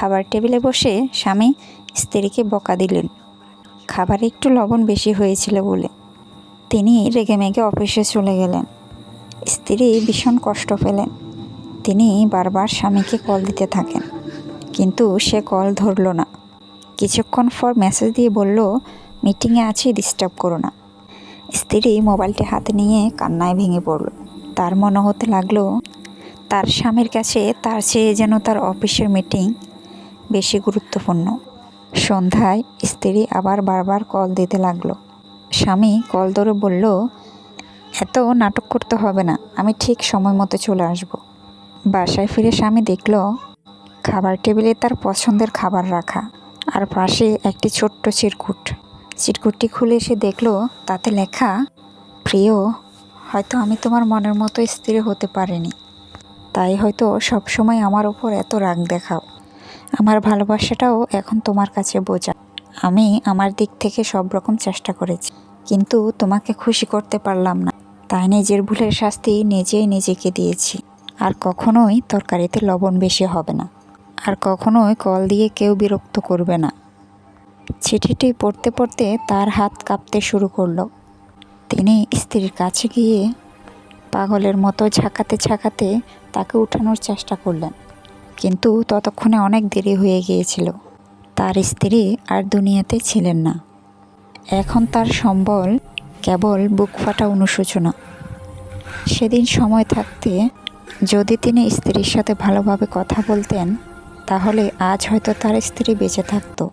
খাবার টেবিলে বসে স্বামী স্ত্রীকে বকা দিলেন। খাবারে একটু লবণ বেশি হয়েছিল বলে। তিনি রেগে মেগে অফিসে চলে গেলেন। স্ত্রী ভীষণ কষ্ট পেলেন। তিনি বারবার স্বামীকে কল দিতে থাকেন, কিন্তু সে কল ধরলো না। কিছুক্ষণ পর মেসেজ দিয়ে বলল, মিটিংয়ে আছি, ডিস্টার্ব করো না। স্ত্রী মোবাইলটি হাতে নিয়ে কান্নায় ভেঙে পড়ল। তার মনে হতে লাগল, তার স্বামীর কাছে তার চেয়ে যেন তার অফিসের মিটিং বেশি গুরুত্বপূর্ণ। সন্ধ্যায় স্ত্রী আবার বারবার কল দিতে লাগল। স্বামী কল ধরে বলল, এত নাটক করতে হবে না, আমি ঠিক সময় মতো চলে আসব। বাসায় ফিরে স্বামী দেখল, খাবার টেবিলে তার পছন্দের খাবার রাখা, আর পাশে একটি ছোট্ট চিরকুট। চিরকুটটি খুলে সে দেখল, তাতে লেখা, প্রিয়, হয়তো আমি তোমার মনের মতো স্ত্রী হতে পারিনি। তাই হয়তো সবসময় আমার ওপর এত রাগ দেখাও। আমার ভালোবাসাটাও এখন তোমার কাছে বোঝা। আমি আমার দিক থেকে সব রকম চেষ্টা করেছি, কিন্তু তোমাকে খুশি করতে পারলাম না। তাই নিজের ভুলের শাস্তি নিজেই নিজেকে দিয়েছি। আর কখনোই তরকারিতে লবণ বেশি হবে না। আর কখনোই কল দিয়ে কেউ বিরক্ত করবে না। চিঠিটি পড়তে পড়তে তার হাত কাঁপতে শুরু করল। তিনি স্ত্রীর কাছে গিয়ে পাগলের মতো ঝাঁকাতে ঝাঁকাতে তাকে উঠানোর চেষ্টা করলেন। কিন্তু ততক্ষণে অনেক দেরি হয়ে গিয়েছিল। তার স্ত্রী আর দুনিয়াতে ছিলেন না। এখন তার সম্বল কেবল বুক ফাটা অনুশোচনা। সেদিন সময় থাকতে যদি তিনি স্ত্রীর সাথে ভালোভাবে কথা বলতেন, তাহলে আজ হয়তো তার স্ত্রী বেঁচে থাকতো।